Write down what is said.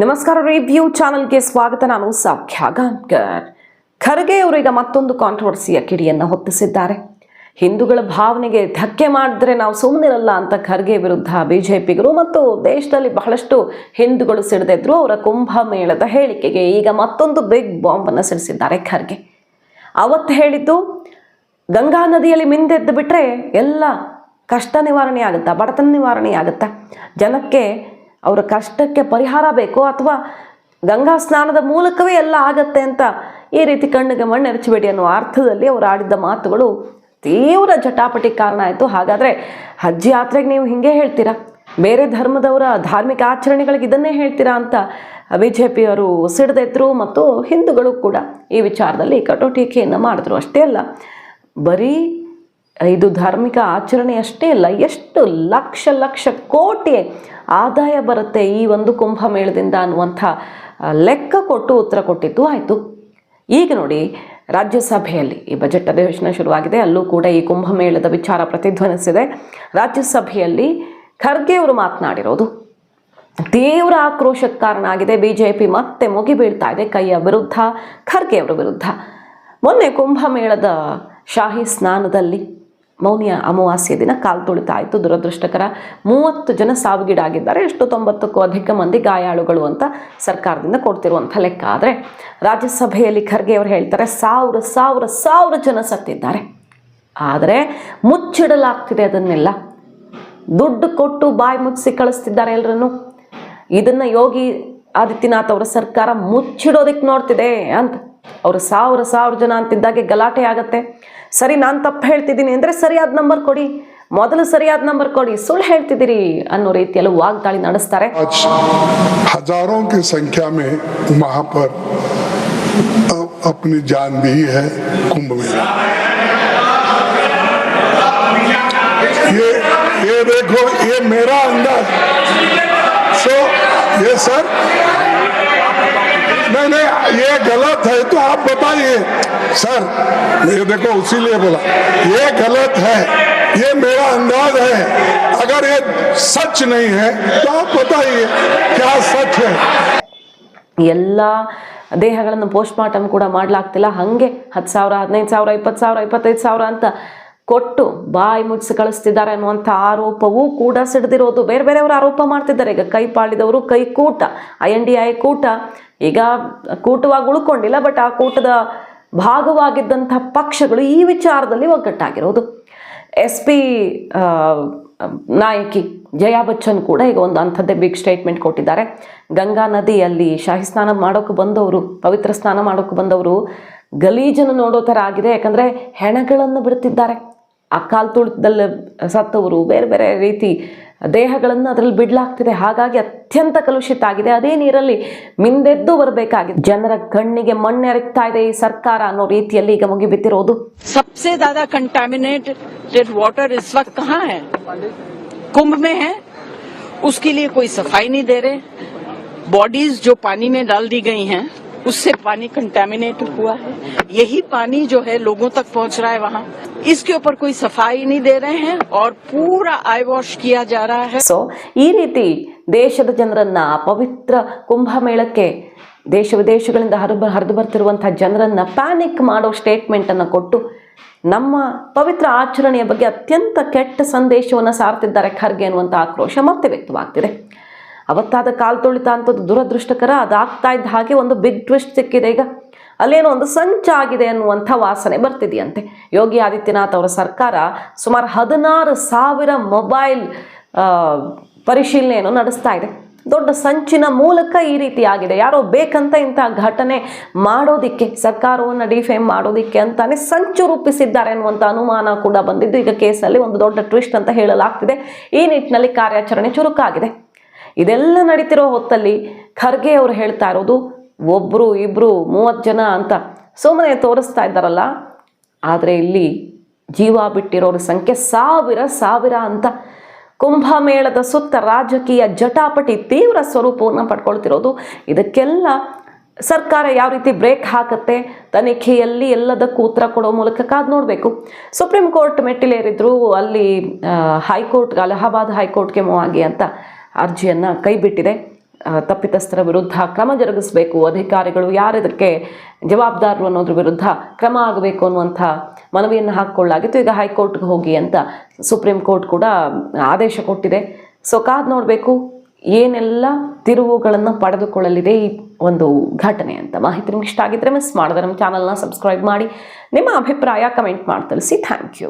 ನಮಸ್ಕಾರ ರಿವ್ಯೂ ಚಾನಲ್ಗೆ ಸ್ವಾಗತ. ನಾನು ಸೌಖ್ಯ ಗಾಂಕರ್ ಖರ್ಗೆ ಅವರು ಈಗ ಮತ್ತೊಂದು ಕಾಂಟ್ರವರ್ಸಿಯ ಕಿಡಿಯನ್ನು ಹೊತ್ತಿಸಿದ್ದಾರೆ. ಹಿಂದೂಗಳ ಭಾವನೆಗೆ ಧಕ್ಕೆ ಮಾಡಿದ್ರೆ ನಾವು ಸುಮ್ಮನಿರಲ್ಲ ಅಂತ ಖರ್ಗೆ ವಿರುದ್ಧ ಬಿಜೆಪಿಗರು ಮತ್ತು ದೇಶದಲ್ಲಿ ಬಹಳಷ್ಟು ಹಿಂದೂಗಳು ಸಿಡಿದಿದ್ರು ಅವರ ಕುಂಭಮೇಳದ ಹೇಳಿಕೆಗೆ ಈಗ ಮತ್ತೊಂದು ಬಿಗ್ ಬಾಂಬನ್ನು ಸಿಡಿಸಿದ್ದಾರೆ ಖರ್ಗೆ. ಅವತ್ತು ಹೇಳಿದ್ದು, ಗಂಗಾ ನದಿಯಲ್ಲಿ ಮಿಂದೆದ್ದು ಬಿಟ್ಟರೆ ಎಲ್ಲ ಕಷ್ಟ ನಿವಾರಣೆ ಆಗುತ್ತಾ ಬಡತನ ನಿವಾರಣೆ ಆಗುತ್ತಾ ಜನಕ್ಕೆ ಅವರ ಕಷ್ಟಕ್ಕೆ ಪರಿಹಾರ ಬೇಕೋ ಅಥವಾ ಗಂಗಾ ಸ್ನಾನದ ಮೂಲಕವೇ ಎಲ್ಲ ಆಗತ್ತೆ ಅಂತ ಈ ರೀತಿ ಕಣ್ಣಿಗೆ ಮಣ್ಣು ಎರಚಬೇಡಿ ಅನ್ನೋ ಅರ್ಥದಲ್ಲಿ ಅವರು ಆಡಿದ್ದ ಮಾತುಗಳು ತೀವ್ರ ಜಟಾಪಟಿ ಕಾರಣ ಆಯಿತು. ಹಾಗಾದರೆ ಹಜ್ ಯಾತ್ರೆಗೆ ನೀವು ಹಿಂಗೆ ಹೇಳ್ತೀರಾ? ಬೇರೆ ಧರ್ಮದವರ ಧಾರ್ಮಿಕ ಆಚರಣೆಗಳಿಗೆ ಇದನ್ನೇ ಹೇಳ್ತೀರಾ ಅಂತ ಬಿ ಜೆ ಪಿಯವರು ಸಿಡಿದೆದ್ರು ಮತ್ತು ಹಿಂದೂಗಳು ಕೂಡ ಈ ವಿಚಾರದಲ್ಲಿ ಕಟೋಟಿಕೆಯನ್ನು ಮಾಡಿದ್ರು. ಅಷ್ಟೇ ಅಲ್ಲ, ಬರೀ ಇದು ಧಾರ್ಮಿಕ ಆಚರಣೆ ಅಷ್ಟೇ ಅಲ್ಲ, ಎಷ್ಟು ಲಕ್ಷ ಲಕ್ಷ ಕೋಟಿ ಆದಾಯ ಬರುತ್ತೆ ಈ ಒಂದು ಕುಂಭಮೇಳದಿಂದ ಅನ್ನುವಂಥ ಲೆಕ್ಕ ಕೊಟ್ಟು ಉತ್ತರ ಕೊಟ್ಟಿದ್ದು ಆಯಿತು. ಈಗ ನೋಡಿ, ರಾಜ್ಯಸಭೆಯಲ್ಲಿ ಈ ಬಜೆಟ್ ಅಧಿವೇಶನ ಶುರುವಾಗಿದೆ, ಅಲ್ಲೂ ಕೂಡ ಈ ಕುಂಭಮೇಳದ ವಿಚಾರ ಪ್ರತಿಧ್ವನಿಸಿದೆ. ರಾಜ್ಯಸಭೆಯಲ್ಲಿ ಖರ್ಗೆ ಅವರು ಮಾತನಾಡಿರೋದು ತೀವ್ರ ಆಕ್ರೋಶಕ್ಕೆ ಕಾರಣ ಆಗಿದೆ ಬಿ ಜೆ ಪಿ ಮತ್ತೆ ಮುಗಿಬೀಳ್ತಾ ಇದೆ, ಕೈಯ ವಿರುದ್ಧ, ಖರ್ಗೆ ಅವರ ವಿರುದ್ಧ. ಮೊನ್ನೆ ಕುಂಭಮೇಳದ ಶಾಹಿ ಸ್ನಾನದಲ್ಲಿ ಮೌನಿಯ ಅಮಾವಾಸ್ಯ ದಿನ ಕಾಲು ತುಳಿತಾಯಿತು ದುರದೃಷ್ಟಕರ ಮೂವತ್ತು ಜನ ಸಾವಿಗೀಡಾಗಿದ್ದಾರೆ. ಎಷ್ಟು ತೊಂಬತ್ತಕ್ಕೂ ಅಧಿಕ ಮಂದಿ ಗಾಯಾಳುಗಳು ಅಂತ ಸರ್ಕಾರದಿಂದ ಕೊಡ್ತಿರುವಂಥ ಲೆಕ್ಕ. ಆದರೆ ರಾಜ್ಯಸಭೆಯಲ್ಲಿ ಖರ್ಗೆ ಅವರು ಹೇಳ್ತಾರೆ, ಸಾವಿರ ಸಾವಿರ ಸಾವಿರ ಜನ ಸತ್ತಿದ್ದಾರೆ. ಆದರೆ ಮುಚ್ಚಿಡಲಾಗ್ತಿದೆ ಅದನ್ನೆಲ್ಲ. ದುಡ್ಡು ಕೊಟ್ಟು ಬಾಯಿ ಮುಚ್ಚಿಸಿ ಕಳಿಸ್ತಿದ್ದಾರೆ ಎಲ್ಲರನ್ನು ಇದನ್ನು ಯೋಗಿ ಆದಿತ್ಯನಾಥ್ ಅವರ ಸರ್ಕಾರ ಮುಚ್ಚಿಡೋದಕ್ಕೆ ನೋಡ್ತಿದೆ ಅಂತ. ಅವರು ಸಾವಿರ ಸಾವಿರ ಜನ ಅಂತಿದ್ದಾಗೆ ಗಲಾಟೆ ಆಗತ್ತೆ. ಸರಿ ನಾನು ತಪ್ಪು ಹೇಳ್ತಿದ್ದೀನಿ ಅಂದರೆ ಸರಿಯಾದ ನಂಬರ್ ಕೊಡಿ ಮೊದಲು ಸರಿಯಾದ ನಂಬರ್ ಕೊಡಿ ಸುಳ್ಳು ಹೇಳ್ತಿದ್ದೀರಿ ಅನ್ನೋ ರೀತಿಯಲ್ಲಿ ವಾಗ್ದಾಳಿ ನಡೆಸ್ತಾರೆ आज हजारों की संख्या में वहां पर अ- अपनी जान दी है कुंभ में ये ये देखो ये मेरा अंदाज सो ये सर नहीं नहीं ये गलत है तो आप बताइए सर ये देखो इसीलिए बोला ये गलत है ये मेरा अंदाज है अगर ये सच नहीं है तो आप बताइए क्या सच है ಎಲ್ಲ ದೇಹಗಳನ್ನು ಪೋಸ್ಟ್ ಮಾರ್ಟಮ್ ಕೂಡ ಮಾಡಲಾಗ್ತಿಲ್ಲ ಹಾಗೆ ಹತ್ತು ಸಾವಿರ ಹದಿನೈದು ಸಾವಿರ ಇಪ್ಪತ್ತು ಸಾವಿರ ಇಪ್ಪತ್ತೈದು ಸಾವಿರ ಅಂತ ಕೊಟ್ಟು ಬಾಯಿ ಮುಚ್ಚಿ ಕಳಿಸ್ತಿದ್ದಾರೆ ಅನ್ನುವಂಥ ಆರೋಪವೂ ಕೂಡ ಸಿಡಿದಿರೋದು ಬೇರೆ ಬೇರೆಯವರು ಆರೋಪ ಮಾಡ್ತಿದ್ದಾರೆ. ಈಗ ಕೈ ಪಾಳಿದವರು ಕೈ ಕೂಟ, ಐ ಎನ್ ಡಿ ಐ ಕೂಟ. ಈಗ ಕೂಟವಾಗಿ ಉಳ್ಕೊಂಡಿಲ್ಲ, ಬಟ್ ಆ ಕೂಟದ ಭಾಗವಾಗಿದ್ದಂಥ ಪಕ್ಷಗಳು ಈ ವಿಚಾರದಲ್ಲಿ ಒಗ್ಗಟ್ಟಾಗಿರೋದು. ಎಸ್ ಪಿ ನಾಯಕಿ ಜಯಾ ಬಚ್ಚನ್ ಕೂಡ ಈಗ ಒಂದು ಅಂಥದ್ದೇ ಬಿಗ್ ಸ್ಟೇಟ್ಮೆಂಟ್ ಕೊಟ್ಟಿದ್ದಾರೆ. ಗಂಗಾ ನದಿಯಲ್ಲಿ ಶಾಹಿ ಸ್ನಾನ ಮಾಡೋಕೆ ಬಂದವರು, ಪವಿತ್ರ ಸ್ನಾನ ಮಾಡೋಕೆ ಬಂದವರು ಗಲೀಜನ್ನು ನೋಡೋ ಥರ ಆಗಿದೆ. ಯಾಕಂದರೆ ಹೆಣಗಳನ್ನು ಬಿಡ್ತಿದ್ದಾರೆ. ಆ ಕಾಲು ತುಳಿತದಲ್ಲಿ ಸತ್ತವರು ಬೇರೆ ಬೇರೆ ರೀತಿ ದೇಹಗಳನ್ನು ಅದರಲ್ಲಿ ಬಿಡಲಾಗ್ತಿದೆ ಹಾಗಾಗಿ ಅತ್ಯಂತ ಕಲುಷಿತ ಆಗಿದೆ ಅದೇ ನೀರಲ್ಲಿ ಮಿಂದೆದ್ದು ಬರಬೇಕಾಗಿದೆ ಜನರ ಕಣ್ಣಿಗೆ ಮಣ್ಣೆರಗ್ತಾ ಇದೆ ಈ ಸರ್ಕಾರ ಅನ್ನೋ ರೀತಿಯಲ್ಲಿ ಈಗ ಮುಗಿಬಿತ್ತಿರೋದು सबसे ज्यादा कंटेमिनेटेड वाटर इस वक्त कहाँ है कुंभ में है उसके लिए कोई सफाई नहीं दे रहे बॉडीज जो पानी में डाल दी गई हैं उससे पानी कंटेमिनेट हुआ है यही पानी जो है लोगों तक पहुंच रहा है वहाँ इसके ऊपर कोई सफाई नहीं दे रहे हैं और पूरा आई वॉश किया जा रहा है ಸೊ ಈ ರೀತಿ ದೇಶದ ಜನರನ್ನ ಪವಿತ್ರ ಕುಂಭಮೇಳಕ್ಕೆ ದೇಶ ವಿದೇಶಗಳಿಂದ ಹರಿದು ಹರಿದು ಬರ್ತಿರುವಂತಹ ಜನರನ್ನ ಪ್ಯಾನಿಕ್ ಮಾಡೋ ಸ್ಟೇಟ್ಮೆಂಟ್ ಅನ್ನು ಕೊಟ್ಟು ನಮ್ಮ ಪವಿತ್ರ ಆಚರಣೆಯ ಬಗ್ಗೆ ಅತ್ಯಂತ ಕೆಟ್ಟ ಸಂದೇಶವನ್ನು ಸಾರ್ತಿದ್ದಾರೆ ಖರ್ಗೆ ಅನ್ನುವಂಥ ಆಕ್ರೋಶ ಮತ್ತೆ ವ್ಯಕ್ತವಾಗ್ತಿದೆ ಅವತ್ತಾದ ಕಾಲು ತೊಳಿತಾ ಅಂಥದ್ದು ದುರದೃಷ್ಟಕರ, ಅದಾಗ್ತಾ ಇದ್ದ ಹಾಗೆ ಒಂದು ಬಿಗ್ ಟ್ವಿಸ್ಟ್ ಸಿಕ್ಕಿದೆ ಈಗ. ಅಲ್ಲೇನೋ ಒಂದು ಸಂಚಾಗಿದೆ ಅನ್ನುವಂಥ ವಾಸನೆ ಬರ್ತಿದೆಯಂತೆ. ಯೋಗಿ ಆದಿತ್ಯನಾಥ್ ಅವರ ಸರ್ಕಾರ ಸುಮಾರು ಹದಿನಾರು ಸಾವಿರ ಮೊಬೈಲ್ ಪರಿಶೀಲನೆಯನ್ನು ನಡೆಸ್ತಾ ಇದೆ. ದೊಡ್ಡ ಸಂಚಿನ ಮೂಲಕ ಈ ರೀತಿ ಆಗಿದೆ. ಯಾರೋ ಬೇಕಂತ ಇಂಥ ಘಟನೆ ಮಾಡೋದಿಕ್ಕೆ, ಸರ್ಕಾರವನ್ನು ಡಿಫೇಮ್ ಮಾಡೋದಿಕ್ಕೆ ಅಂತಾನೆ ಸಂಚು ರೂಪಿಸಿದ್ದಾರೆ ಅನ್ನುವಂಥ ಅನುಮಾನ ಕೂಡ ಬಂದಿದ್ದು. ಈಗ ಕೇಸಲ್ಲಿ ಒಂದು ದೊಡ್ಡ ಟ್ವಿಸ್ಟ್ ಅಂತ ಹೇಳಲಾಗ್ತಿದೆ. ಈ ನಿಟ್ಟಿನಲ್ಲಿ ಕಾರ್ಯಾಚರಣೆ ಚುರುಕಾಗಿದೆ. ಇದೆಲ್ಲ ನಡೀತಿರೋ ಹೊತ್ತಲ್ಲಿ ಖರ್ಗೆ ಅವರು ಹೇಳ್ತಾ ಇರೋದು ಒಬ್ಬರು ಇಬ್ಬರು ಮೂವತ್ತು ಜನ ಅಂತ ಸುಮ್ಮನೆ ತೋರಿಸ್ತಾ ಇದ್ದಾರಲ್ಲ, ಆದರೆ ಇಲ್ಲಿ ಜೀವ ಬಿಟ್ಟಿರೋರ ಸಂಖ್ಯೆ ಸಾವಿರ ಸಾವಿರ ಅಂತ ಕುಂಭಮೇಳದ ಸುತ್ತ ರಾಜಕೀಯ ಜಟಾಪಟಿ ತೀವ್ರ ಸ್ವರೂಪವನ್ನು ಪಡ್ಕೊಳ್ತಿರೋದು. ಇದಕ್ಕೆಲ್ಲ ಸರ್ಕಾರ ಯಾವ ರೀತಿ ಬ್ರೇಕ್ ಹಾಕತ್ತೆ, ತನಿಖೆಯಲ್ಲಿ ಎಲ್ಲದಕ್ಕೂ ಉತ್ತರ ಕೊಡೋ ಮೂಲಕ ಕಾದು ನೋಡಬೇಕು. ಸುಪ್ರೀಂ ಕೋರ್ಟ್ ಮೆಟ್ಟಿಲೇರಿದ್ರು, ಅಲ್ಲಿ ಹೈಕೋರ್ಟ್ಗೆ, ಅಲಹಾಬಾದ್ ಹೈಕೋರ್ಟ್ಗೆ ಮೂವ್ ಆಗಿ ಅಂತ ಅರ್ಜಿಯನ್ನು ಕೈಬಿಟ್ಟಿದೆ. ತಪ್ಪಿತಸ್ಥರ ವಿರುದ್ಧ ಕ್ರಮ ಜರುಗಿಸಬೇಕು. ಅಧಿಕಾರಿಗಳು ಯಾರಿದಕ್ಕೆ ಜವಾಬ್ದಾರರು ಅನ್ನೋದ್ರ ವಿರುದ್ಧ ಕ್ರಮ ಆಗಬೇಕು ಅನ್ನುವಂಥ ಮನವಿಯನ್ನು ಹಾಕ್ಕೊಳ್ಳಾಗಿತ್ತು ಈಗ ಹೈಕೋರ್ಟ್ಗೆ ಹೋಗಿ ಅಂತ ಸುಪ್ರೀಂ ಕೋರ್ಟ್ ಕೂಡ ಆದೇಶ ಕೊಟ್ಟಿದೆ. ಸೊ, ಕಾದ್ ನೋಡಬೇಕು. ಏನೆಲ್ಲ ತಿರುವುಗಳನ್ನು ಪಡೆದುಕೊಳ್ಳಲಿದೆ ಈ ಒಂದು ಘಟನೆ ಅಂತ ಮಾಹಿತಿ ನಿಮ್ಗೆ ಇಷ್ಟ ಆಗಿದ್ರೆ ಮಿಸ್ ಮಾಡಿದ್ರೆ ನಮ್ಮ ಚಾನಲ್ನ ಸಬ್ಸ್ಕ್ರೈಬ್ ಮಾಡಿ. ನಿಮ್ಮ ಅಭಿಪ್ರಾಯ ಕಮೆಂಟ್ ಮಾಡಿ ತಿಳಿಸಿ. Thank you